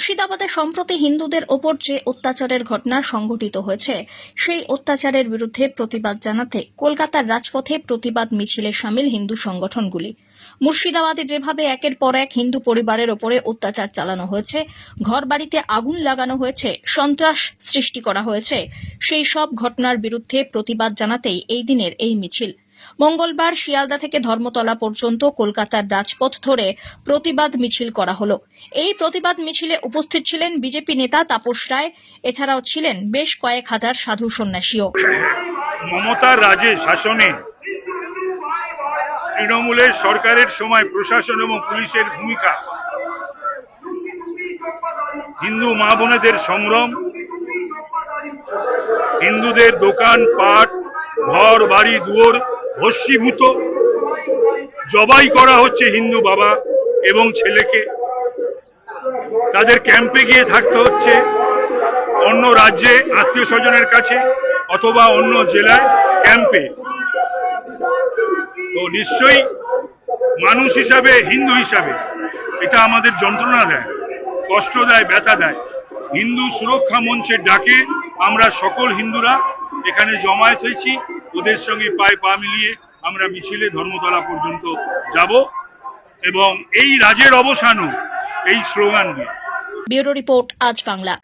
মুর্শিদাবাদে সম্প্রতি হিন্দুদের ওপর যে অত্যাচারের ঘটনা সংঘটিত হয়েছে, সেই অত্যাচারের বিরুদ্ধে প্রতিবাদ জানাতে কলকাতার রাজপথে প্রতিবাদ মিছিলে সামিল হিন্দু সংগঠনগুলি। মুর্শিদাবাদে যেভাবে একের পর এক হিন্দু পরিবারের ওপরে অত্যাচার চালানো হয়েছে, ঘরবাড়িতে আগুন লাগানো হয়েছে, সন্ত্রাস সৃষ্টি করা হয়েছে, সেই সব ঘটনার বিরুদ্ধে প্রতিবাদ জানাতেই এই দিনের এই মিছিল। মঙ্গলবার শিয়ালদা থেকে ধর্মতলা পর্যন্ত কলকাতার রাজপথ ধরে প্রতিবাদ মিছিল করা হলো। এই প্রতিবাদ মিছিলে উপস্থিত ছিলেন বিজেপি নেতা তাপস রায়, এছাড়াও ছিলেন বেশ কয়েক হাজার সাধু সন্ন্যাসীও। মমতার রাজে শাসনে তৃণমূলের সরকারের সময় প্রশাসন এবং পুলিশের ভূমিকা। হিন্দু মা বোনেদের সংগ্রাম, হিন্দুদের দোকান, পাট, ঘর, বাড়ি, দুয়ার ভস্মীভূত জবাই করা হচ্ছে হিন্দু বাবা এবং ছেলেকে। তাদের ক্যাম্পে গিয়ে থাকতে হচ্ছে অন্য রাজ্যে আত্মীয় স্বজনের কাছে অথবা অন্য জেলায় ক্যাম্পে তো নিশ্চয়ই মানুষ হিসাবে, হিন্দু হিসাবে এটা আমাদের যন্ত্রণা দেয়, কষ্ট দেয়, ব্যথা দেয়। হিন্দু সুরক্ষা মঞ্চের ডাকে আমরা সকল হিন্দুরা এখানে জমায়েত হয়েছি। ওদের সঙ্গে পায়ে পা মিলিয়ে আমরা মিছিলে ধর্মতলা পর্যন্ত যাব এবং এই রাজের অবসানও এই স্লোগান দিয়ে। ব্যুরো রিপোর্ট আজ বাংলা।